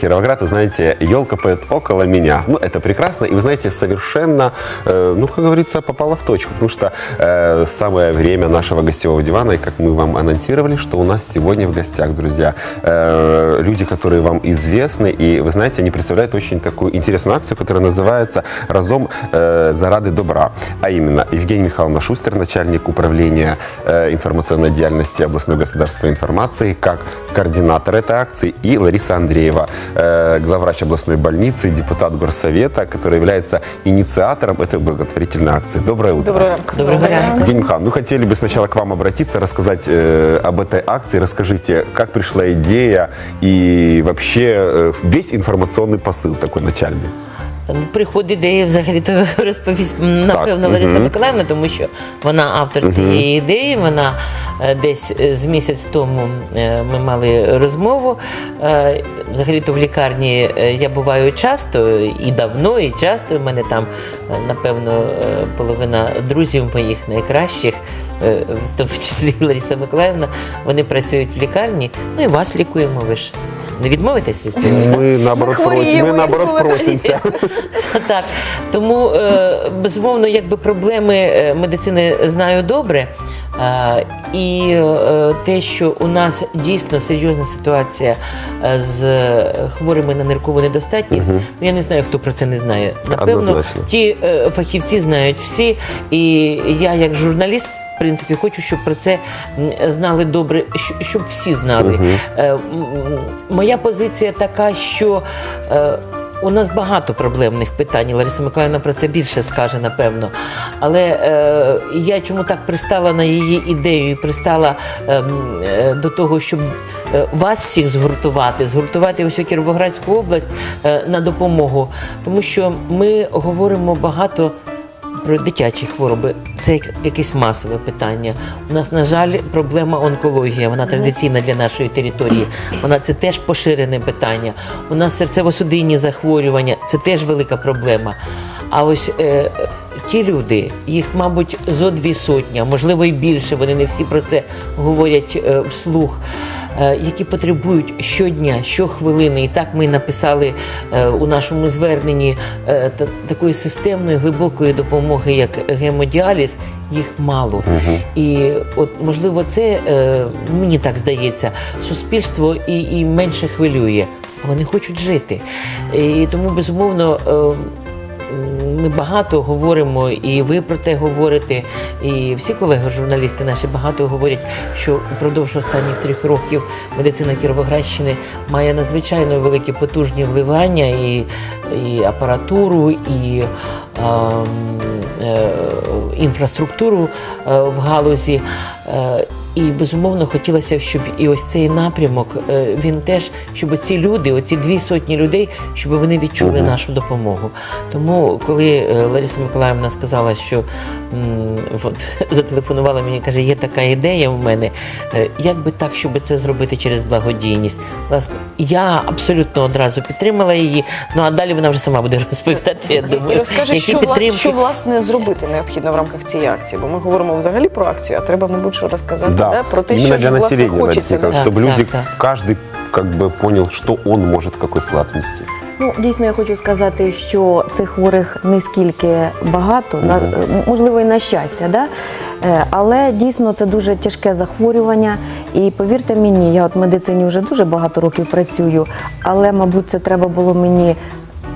Кировоград, знаете, елка поет около меня. Ну, это прекрасно, и вы знаете, совершенно, э, ну, как говорится, попала в точку, потому что э, самое время нашего гостевого дивана, и как мы вам анонсировали, что у нас сегодня в гостях, друзья, э, люди, которые вам известны, и вы знаете, они представляют очень такую интересную акцию, которая называется «Разом э, заради добра», а именно Евгения Михайловна Шустер, начальник управления э, информационной деятельности областной государственной информации, как координатор этой акции, и Лариса Андреева, э, главврач областной больницы, депутат горсовета, который является инициатором этой благотворительной акции. Доброе утро. Доброго ранку. Доброго ранку. Евгений Михайлович, ну хотели бы сначала к вам обратиться, рассказать э, об этой акции. Расскажите, как пришла идея и вообще э, весь информационный посыл такой начальный. Приходить ідеї взагалі то розповість напевно Так, Лариса мгм. Миколаївна, тому що вона автор цієї ідеї. Вона е, десь е, з місяць тому е, ми мали розмову. Взагалі то в лікарні я буваю часто і давно, і часто. У мене там, напевно, половина друзів моїх найкращих, в тому числі Лариса Миколаївна, вони працюють в лікарні. Ну і вас лікуємо. Ви ж не відмовитесь від цього? Мы наоборот, Мы просим, хвореем, мы наоборот иногда. просимся. Так, тому е, безумовно, якби проблеми е, медицини знаю добре. Е, І е, те, що у нас дійсно серйозна ситуація е, з хворими на ниркову недостатність, ну я не знаю, хто про це не знає. Напевно, Однозначно. ті е, фахівці знають всі, і я, як журналіст. Принципі, хочу, щоб про це знали добре, щоб всі знали. М, Моя позиція така, що е, у нас багато проблемних питань. Лариса Миколаївна про це більше скаже, напевно. Але е, я чому так пристала на її ідею і пристала е, е, до того, щоб вас всіх згуртувати, згуртувати усю Кіровоградську область е, на допомогу. Тому що ми говоримо багато про дитячі хвороби це як- якесь масове питання. У нас, на жаль, проблема онкологія. Вона традиційна для нашої території. Вона це теж поширене питання. У нас серцево-судинні захворювання це теж велика проблема. А ось е, ті люди, їх, мабуть, зо дві сотні, можливо і більше. Вони не всі про це говорять е, вслух. Е, Які потребують щодня, щохвилини, і так ми написали е, у нашому зверненні е, та- такої системної глибокої допомоги, як гемодіаліз, їх мало. І от можливо, це мені так здається, суспільство і, і менше хвилює. Вони хочуть жити. І тому безумовно. Е, ми багато говоримо, і ви про те говорите, і всі колеги журналісти наші багато говорять, що впродовж останніх трьох років медицина Кіровоградщини має надзвичайно великі потужні вливання і, і апаратуру, і ем, е, інфраструктуру е, в галузі. Е, і безумовно хотілося б, щоб і ось цей напрямок е, він теж, щоб ці люди, оці дві сотні людей, щоб вони відчули нашу допомогу. Тому, коли е, Лариса Миколаївна сказала, що от, зателефонувала мені, каже, є така ідея в мене, е, як би так, щоб це зробити через благодійність. Власне, я абсолютно одразу підтримала її. Ну а далі вона вже сама буде розповідати. Я думаю, І розкажи, які що, вла- підтримки. що власне зробити необхідно в рамках цієї акції, бо ми говоримо взагалі про акцію, а треба, мабуть, що розказати Да, да, про те, именно що для ж, власне населения, Лариса хочеться. Николаевна, Так, чтобы люди, так, каждый как бы понял, что он может, какой вклад внести. Ну, дійсно, я хочу сказати, що цих хворих не скільки багато, на, е, можливо, і на щастя, да? Е, але дійсно це дуже тяжке захворювання. І повірте мені, я от в медицині вже дуже багато років працюю, але, мабуть, це треба було мені.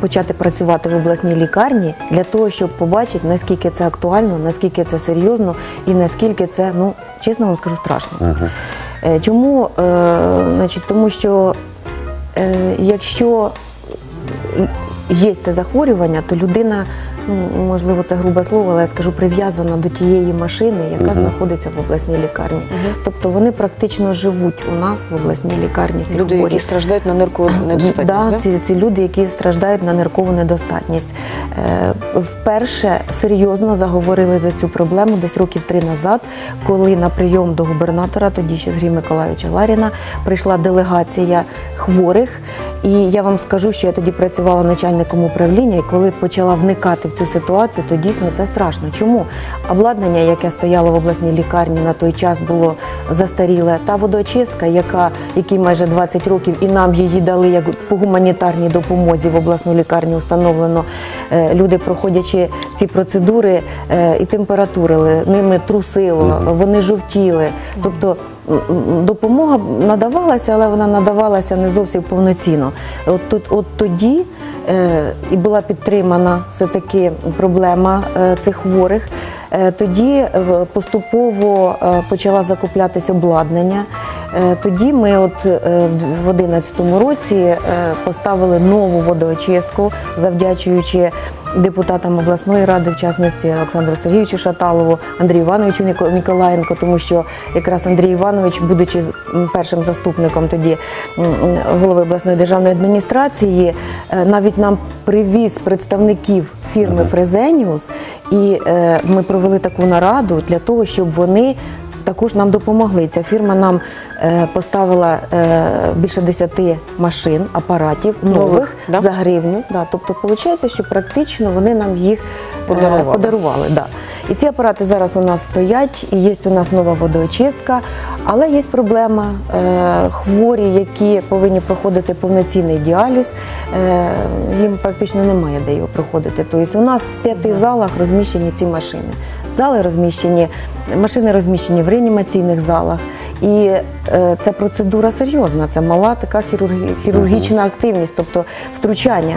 Почати працювати в обласній лікарні для того, щоб побачити, наскільки це актуально, наскільки це серйозно і наскільки це, ну чесно вам скажу, страшно. Е, Чому? Е, значить, тому що е, якщо є це захворювання, то людина, ну можливо, це грубе слово, але я скажу прив'язана до тієї машини, яка знаходиться в обласній лікарні. Тобто вони практично живуть у нас в обласній лікарні. Ці Люди, хворі. які страждають на ниркову недостатність. Да, да? ці, ці люди, які страждають на ниркову недостатність. Е, вперше серйозно заговорили за цю проблему десь років три назад, коли на прийом до губернатора, тоді ще Сергія Миколайовича Ларіна, прийшла делегація хворих. І я вам скажу, що я тоді працювала начальником управління, і коли почала вникати в цю ситуацію, то дійсно це страшно. Чому обладнання, яке стояло в обласній лікарні на той час, було застаріле. Та водоочистка, яка якій майже 20 років, і нам її дали як по гуманітарній допомозі в обласну лікарню встановлено. Е, Люди, проходячи ці процедури, е, і температурили, ними трусило, вони жовтіли. Тобто допомога надавалася, але вона надавалася не зовсім повноцінно. От тут, от тоді е, і була підтримана все таки проблема е, цих хворих. Е, Тоді е, поступово е, почала закуплятися обладнання. Тоді ми, от в 2011 році, поставили нову водоочистку, завдячуючи депутатам обласної ради, в частності Олександру Сергійовичу Шаталову, Андрію Івановичу Ніко- Ніколаєнко, тому що якраз Андрій Іванович, будучи першим заступником тоді голови обласної державної адміністрації, е, навіть нам привіз представників фірми Фрезеніус, і е, ми провели таку нараду для того, щоб вони. Також нам допомогли. Ця фірма нам е, поставила е, більше 10 машин, апаратів нових, Нових, да? за гривню. Да. Тобто, виходить, що практично вони нам їх е, Подарували. подарували. Да. І ці апарати зараз у нас стоять, і є у нас нова водоочистка, але є проблема. Хворі, які повинні проходити повноцінний діаліз, їм практично немає де його проходити. Тобто у нас в п'яти залах розміщені ці машини. Зали розміщені, машини розміщені в реанімаційних залах. І е, ця процедура серйозна, це мала така хірургі, хірургічна активність, тобто втручання.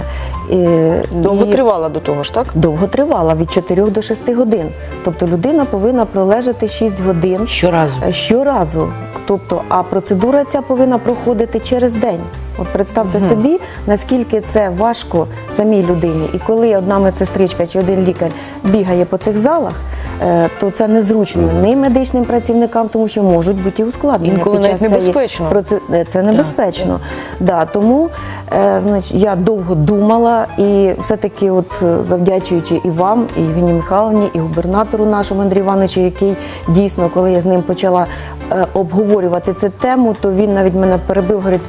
Довго тривала до того ж, так? довго тривала від 4 до 6 годин. Тобто людина повинна пролежати 6 годин Щоразу. е, щоразу. Тобто, а процедура ця повинна проходити через день. От представте собі, наскільки це важко самій людині. І коли одна медсестричка чи один лікар бігає по цих залах, е, то це незручно ні медичним працівникам, тому що можуть бути і ускладнення. Інколи під час навіть небезпечно. е, Це небезпечно. Да, тому е, значить, я довго думала і все-таки, от е, завдячуючи і вам, і Віні Михайловні, і губернатору нашому Андрію Івановичу, який дійсно, коли я з ним почала е, обговорювати цю тему, то він навіть мене перебив, говорить.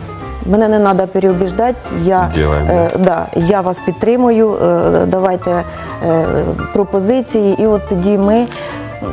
Мене не треба переубіждати, я, е, да, я вас підтримую, е, давайте е, пропозиції. І от тоді ми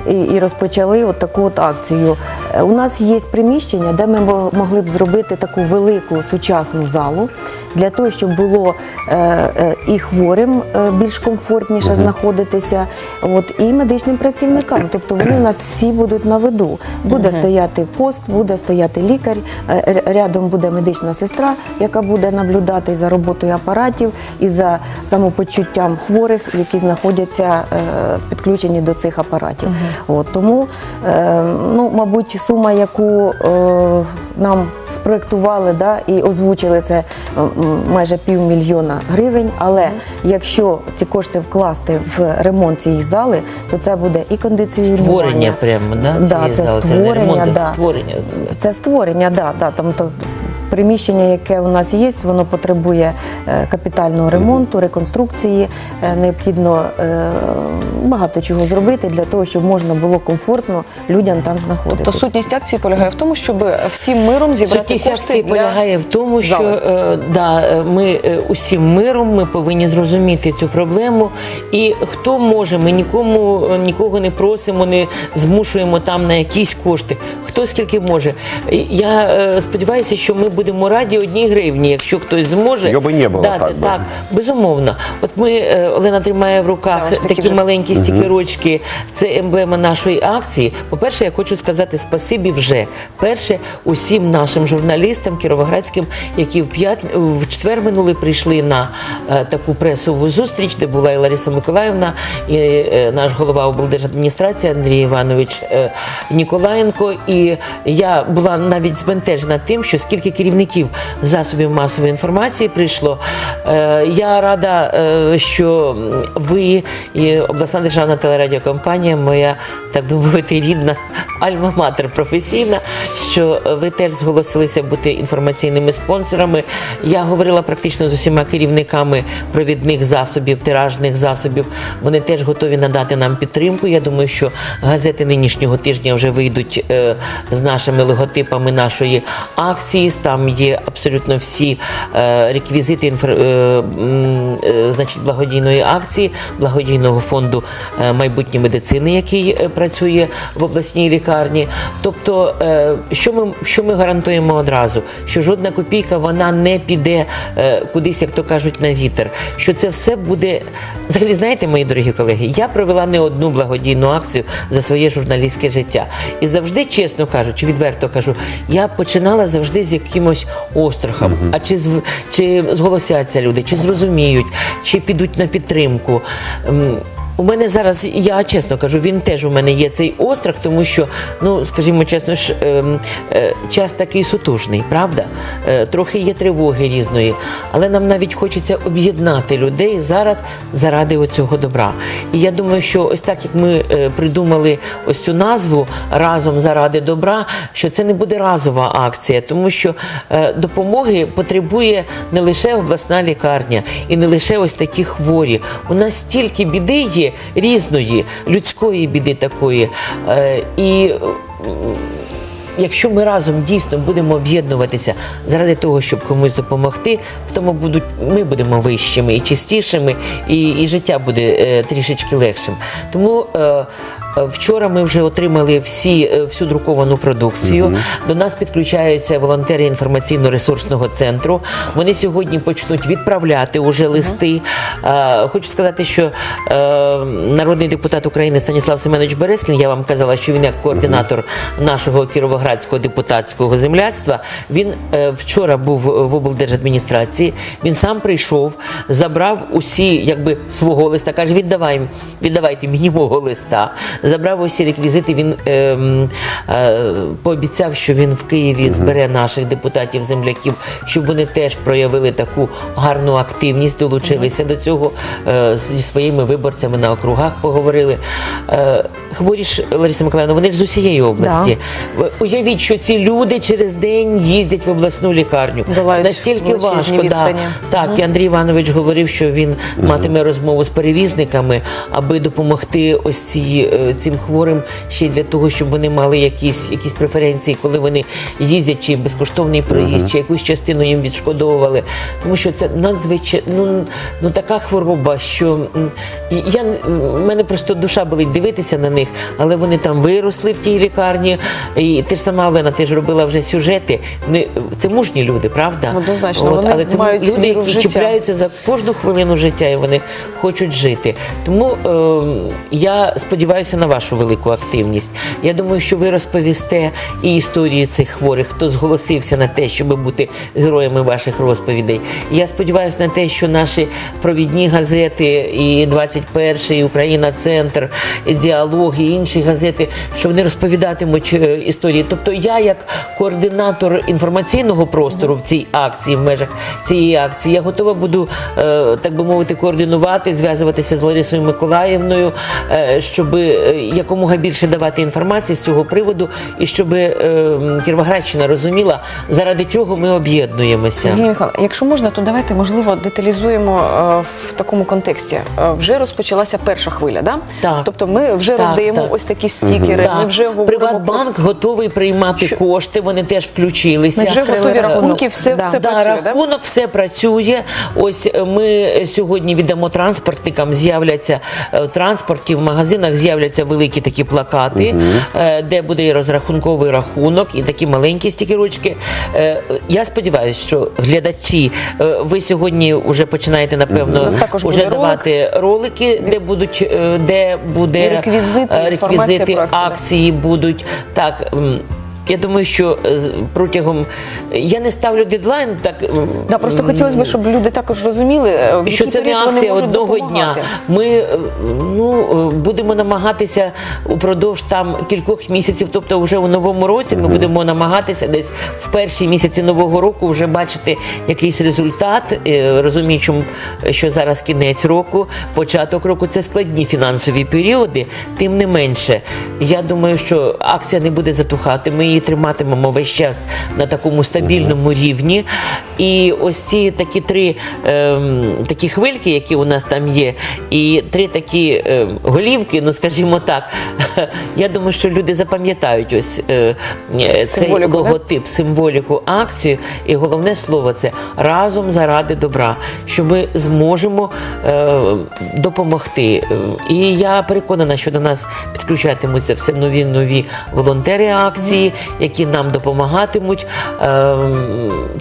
і, і розпочали от таку от акцію. Е, У нас є приміщення, де ми могли б зробити таку велику сучасну залу для того, щоб було е, е, і хворим е, більш комфортніше знаходитися, от, і медичним працівникам. Тобто вони у нас всі будуть на виду. Буде стояти пост, буде стояти лікар, е, рядом буде медична сестра, яка буде наблюдати за роботою апаратів і за самопочуттям хворих, які знаходяться е, підключені до цих апаратів. От, тому, е, ну, мабуть, сума, яку е, нам спроектували да, і озвучили це м, майже півмільйона гривень. Але якщо ці кошти вкласти в ремонт цієї зали, то це буде і кондиціонування. Створення прямо, да, Да, це зали. Це створення, ремонт, а да. створення зали. Це створення, да, да, там то приміщення, яке у нас є, воно потребує е, капітального ремонту, реконструкції. Е, Необхідно е, багато чого зробити для того, щоб можна було комфортно людям там знаходитися. Тобто сутність акції полягає в тому, щоб всім миром зібрати Сутність кошти акції для... полягає в тому, що е, да, ми усім миром ми повинні зрозуміти цю проблему. І хто може, ми нікому нікого не просимо, не змушуємо там на якісь кошти. Хто скільки може. Я е, сподіваюся, що ми будемо раді одній гривні, якщо хтось зможе Його би не було дати. так би. так, безумовно. От ми е, Олена тримає в руках Да, такі такі вже. маленькі стікерочки. Це емблема нашої акції. По-перше, я хочу сказати спасибі вже перше усім нашим журналістам кіровоградським, які в п'ят в четвер минулий прийшли на е, таку пресову зустріч, де була і Лариса Миколаївна, і е, наш голова облдержадміністрації Андрій Іванович Ніколаєнко. І я була навіть збентежена тим, що скільки керівників засобів масової інформації прийшло. Е, я рада, е, що ви і обласна державна телерадіокомпанія, моя так би мовити, рідна альма-матер професійна, що ви теж зголосилися бути інформаційними спонсорами. Я говорила практично з усіма керівниками провідних засобів, тиражних засобів. Вони теж готові надати нам підтримку. Я думаю, що газети нинішнього тижня вже вийдуть е, з нашими логотипами нашої акції. Там є абсолютно всі е, реквізити інфр... е, е, значить, благодійної акції, благодійного фонду майбутньої медицини, який працює в обласній лікарні. Тобто, що ми, що ми гарантуємо одразу? Що жодна копійка вона не піде кудись, як то кажуть, на вітер. Що це все буде. Взагалі, знаєте, мої дорогі колеги, я провела не одну благодійну акцію за своє журналістське життя. І завжди, чесно кажучи, відверто кажу, я починала завжди з якимось острахом. А чи, чи зголосяться люди, чи зрозуміють, чи підуть на підтримку. У мене зараз, я чесно кажу, він теж у мене є цей острах, тому що, ну скажімо чесно, ж ем, е, час такий сутужний, правда? Е, трохи є тривоги різної, але нам навіть хочеться об'єднати людей зараз заради оцього добра. І я думаю, що ось так як ми е, придумали ось цю назву разом заради добра, що це не буде разова акція, тому що е, допомоги потребує не лише обласна лікарня і не лише ось такі хворі. У нас стільки біди є різної, людської біди такої. Е, і Якщо ми разом дійсно будемо об'єднуватися заради того, щоб комусь допомогти, в тому будуть ми будемо вищими і чистішими, і, і життя буде е, трішечки легшим. Тому е, вчора ми вже отримали всі, е, всю друковану продукцію. До нас підключаються волонтери інформаційно-ресурсного центру. Вони сьогодні почнуть відправляти уже листи. Е, хочу сказати, що е, народний депутат України Станіслав Семенович Березкін, я вам казала, що він як координатор нашого кіровоградського депутатського земляцтва. Він е, вчора був в облдержадміністрації. Він сам прийшов, забрав усі, якби свого листа. каже: віддавай, віддавайте мені мого листа. Забрав усі реквізити. Він е, е, пообіцяв, що він в Києві збере наших депутатів земляків, щоб вони теж проявили таку гарну активність, долучилися до цього е, зі своїми виборцями на округах. Поговорили. Е, хворі ж Лариса Миколаївна, вони ж з усієї області. Ви Уявіть, що ці люди через день їздять в обласну лікарню. Долають Настільки важко. Да. Так, і Андрій Іванович говорив, що він матиме розмову з перевізниками, аби допомогти ось ці, е, цим хворим ще й для того, щоб вони мали якісь, якісь преференції, коли вони їздять, чи безкоштовний проїзд, чи якусь частину їм відшкодовували. Тому що це надзвичайно ну, ну така хвороба, що я в мене просто душа болить дивитися на них, але вони там виросли в тій лікарні. І ти ж сама Олена, ти ж робила вже сюжети. Не це мужні люди, правда? Однозначно, вони але це мають люди, які життя. чіпляються за кожну хвилину життя, і вони хочуть жити. Тому е, я сподіваюся на вашу велику активність. Я думаю, що ви розповісте і історії цих хворих, хто зголосився на те, щоб бути героями ваших розповідей. Я сподіваюся на те, що наші провідні газети, і 21 і Україна Центр, і діалог, і інші газети, що вони розповідатимуть е, історії. Тобто, я, як координатор інформаційного простору в цій акції, в межах цієї акції, я готова буду, е, так би мовити, координувати, зв'язуватися з Ларисою Миколаївною, е, щоб якомога більше давати інформації з цього приводу, і щоб е, Кіровоградщина розуміла, заради чого ми об'єднуємося. Євгенія Михайловна, якщо можна, то давайте можливо деталізуємо е, в такому контексті. Е, вже розпочалася перша хвиля, да? Так. Тобто ми вже Так, роздаємо так. ось такі стікери. Так. Ми вже говоримо Приватбанк готовий приймати Що- кошти, вони теж включилися. Ми вже готові рахунки, все, Да. все да, працює. Да? рахунок все працює. Ось е, ми сьогодні віддамо транспортникам. З'являться е, в транспорті в магазинах з'являться великі такі плакати, угу. де буде і розрахунковий рахунок, і такі маленькі стікерочки. Е, Я сподіваюся, що глядачі, е, ви сьогодні вже починаєте напевно угу. вже уже ролик. давати ролики, де будуть де буде І реквізити, реквізити акції будуть так. Я думаю, що е, протягом я не ставлю дедлайн, так Да, просто хотілося б, щоб люди також розуміли, е, в що це не акція одного допомагати. дня. Ми е, ну будемо намагатися упродовж там кількох місяців, тобто вже у новому році, ми будемо намагатися десь в перші місяці нового року вже бачити якийсь результат, розуміючи, що зараз кінець року, початок року це складні фінансові періоди. Тим не менше, я думаю, що акція не буде затухати. Ми її триматимемо весь час на такому стабільному рівні. І ось ці такі три ем, такі хвильки, які у нас там є, і три такі ем, голівки, ну скажімо так, я думаю, що люди запам'ятають ось е, е, цей Символіку, да? логотип, символіку акції. І головне слово це разом заради добра, що ми зможемо е, допомогти. І я переконана, що до нас підключатимуться все нові нові волонтери акції, які нам допомагатимуть. Е,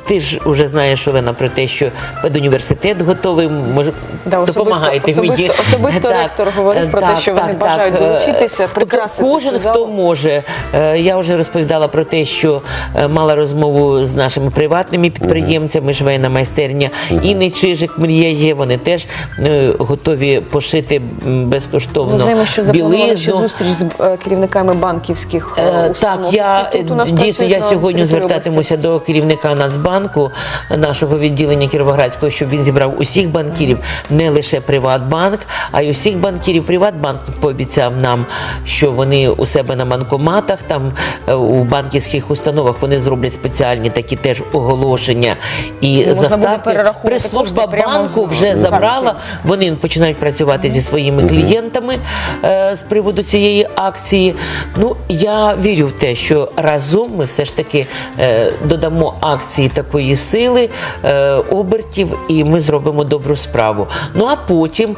ти ж вже знаєш, Олена, про те, що педуніверситет готовий. Може, Да, особисто- допомагайте особисто- мені. особисто ректор говорив про те, що вони бажають долучитися, Тобто прикрасити Кожен, цю хто залу. може. Е, Я вже розповідала про те, що е, мала розмову з нашими приватними підприємцями, швейна майстерня Інни Чижик Мрія є. Вони теж е, готові пошити безкоштовно Ми знаємо, що запланували ще білизну. зустріч з е, керівниками банківських установ. Так, я тут у нас дійсно я сьогодні звертатимуся до керівника Нацбанку нашого відділення Кіровоградського, щоб він зібрав усіх банкірів, не лише Приватбанк, а й усіх банкірів. Приватбанк пообіцяв нам, що вони у себе на банкоматах, там е, у банківських установах вони зроблять спеціальні такі теж оголошення і можна заставки. Прес-служба банку вже забрала вони починають працювати зі своїми клієнтами е, з приводу цієї акції. Ну я вірю в те, що разом ми все ж таки е, додамо акції такої сили, е, обертів, і ми зробимо добру справу. Ну а потім.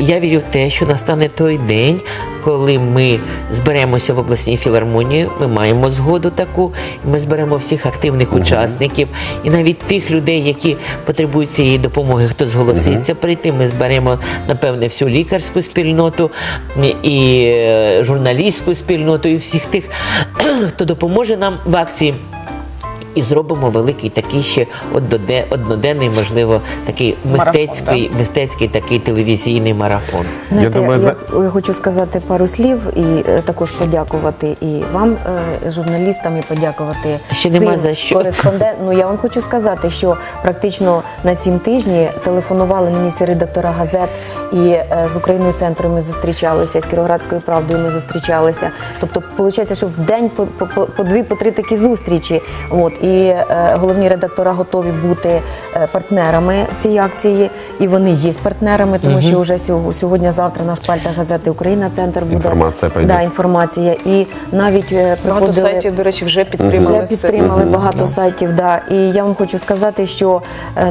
Я вірю в те, що настане той день, коли ми зберемося в обласній філармонії. Ми маємо згоду таку. і Ми зберемо всіх активних учасників і навіть тих людей, які потребують цієї допомоги, хто зголоситься прийти. Ми зберемо напевне всю лікарську спільноту і е, журналістську спільноту, і всіх тих, хто допоможе нам в акції. І зробимо великий такий ще одноденний, можливо, такий Марафон, мистецький, мистецький такий телевізійний марафон. Знаєте, Я думаю, я, зна- я хочу сказати пару слів і е, також подякувати і вам, е, журналістам, і подякувати Ще нема за що. кореспондент- Ну я вам хочу сказати, що практично на цім тижні телефонували мені всі редактора газет, і е, з Україною центром ми зустрічалися, і з Кіровоградською правдою ми зустрічалися. Тобто, виходить, що в день по, по, по, по дві, по три такі зустрічі. От і е, головні редактора готові бути е, партнерами в цій акції, і вони є партнерами, тому що вже сьогодні, сьогодні-завтра на шпальтах газети Україна центр буде Інформація пройде. Да, інформація. І навіть е, Багато сайтів, до речі, вже підтримали. вже підтримали багато сайтів. Да. І я вам хочу сказати, що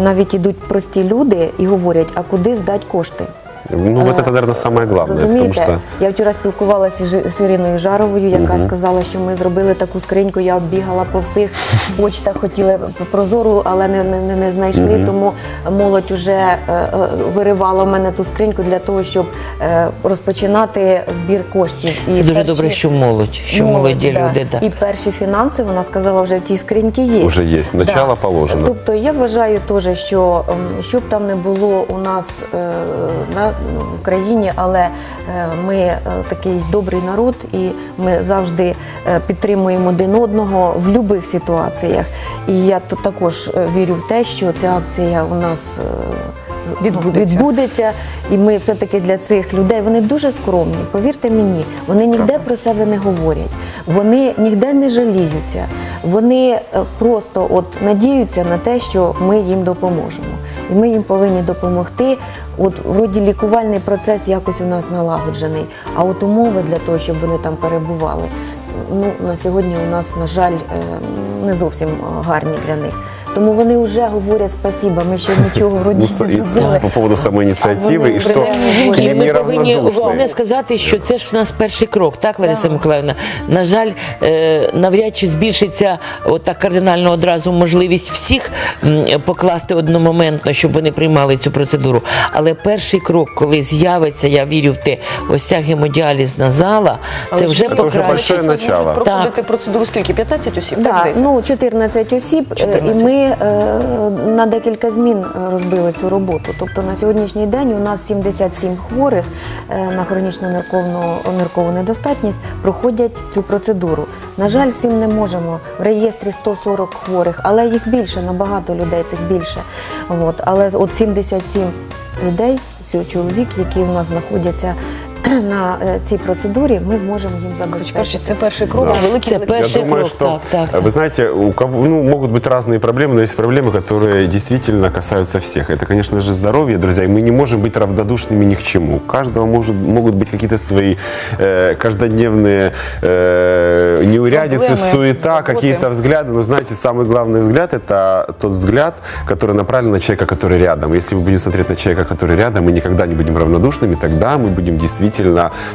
навіть ідуть прості люди і говорять, а куди здати кошти? Ну, вот это, наверное, самое главное, потому Розумієте, что я вчора спілкувалася з Іриною Жаровою, яка сказала, що ми зробили таку скриньку. Я оббігала по всіх почтах, хотіли прозору, але не, не, не знайшли. Тому молодь вже е, е, виривала в мене ту скриньку для того, щоб е, розпочинати збір коштів. І Це дуже перші- добре, що молодь, що Молодь, молоді да. люди. Да. І перші фінанси, вона сказала, вже в тій скриньці є. Уже є. Начало положено. Тобто я вважаю теж, що ем, що б там не було у нас е, на, в країні, але е, ми е, такий добрий народ і ми завжди е, підтримуємо один одного в будь-яких ситуаціях. І я також вірю в те, що ця акція у нас. Відбудеться. відбудеться, і ми все-таки для цих людей вони дуже скромні. Повірте мені, вони ніде про себе не говорять, вони ніде не жаліються. Вони просто от надіються на те, що ми їм допоможемо. І ми їм повинні допомогти. От вроді лікувальний процес якось у нас налагоджений, а от умови для того, щоб вони там перебували. Ну на сьогодні у нас, на жаль, е, не зовсім гарні для них. Тому вони вже говорять спасіба. Ми ще нічого вроді ну, не зробили. по поводу самой инициативы, вони и что принаймні к є. ним Ми повинні головне сказати, що це ж в нас перший крок, так, Лариса Миколаївна? На жаль, е, навряд чи збільшиться отак кардинально одразу можливість всіх покласти одномоментно, щоб вони приймали цю процедуру. Але перший крок, коли з'явиться, я вірю в те, ось ця гемодіалізна зала, це вже Зможуть начало. проходити процедуру скільки? 15 осіб? так, ну 14 осіб, е, 14. і ми е, на декілька змін розбили цю роботу. Тобто на сьогоднішній день у нас 77 хворих е, на хронічну ниркову недостатність проходять цю процедуру. На жаль, всім не можемо. В реєстрі 140 хворих, але їх більше, набагато людей цих більше. От, але от 77 людей, чоловік, які у нас знаходяться на е, цій процедурі, ми зможемо їм Коротше кажучи, забезпечити. це перший крок, Да. а великий Це великий Я Перший думаю, крок, что, так, так, э, вы так. знаете, у кого, ну, могут быть разные проблемы, но есть проблемы, которые действительно касаются всех. Это, конечно же, здоровье, друзья, и мы не можем быть равнодушными ни к чему. У каждого может, могут быть какие-то свои э, каждодневные э, неурядицы, Проблемы, суета, заботы. какие-то взгляды. Но знаете, самый главный взгляд – это тот взгляд, который направлен на человека, который рядом. Если мы будем смотреть на человека, который рядом, мы никогда не будем равнодушными, тогда мы будем действительно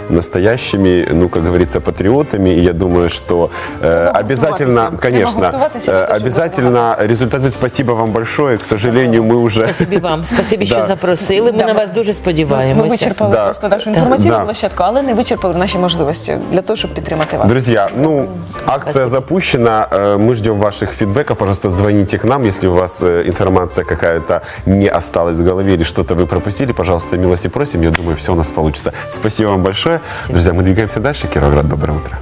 настоящими, ну, как говорится, патриотами. И я думаю, что э, Треба обязательно, готуватися. конечно, Треба готуватися для э, того, щоб обязательно результат будет. Спасибо вам большое. К сожалению, мы уже... Спасибі вам, спасибі, що Да. запросили. Ми Да, на ми- вас дуже Ми сподіваємося. вичерпали Да. просто нашу інформаційну Да. площадку, але не вичерпали наші можливості для того, щоб підтримати вас. Друзья, ну, акция запущена. Э, Мы ждем ваших фидбэков. Пожалуйста, звоните к нам, если у вас э, информация какая-то не осталась в голове или что-то вы пропустили. Пожалуйста, милости просим. Я думаю, все у нас получится. Спасибо вам большое. Друзья, мы двигаемся дальше. Кировоград, доброе утро.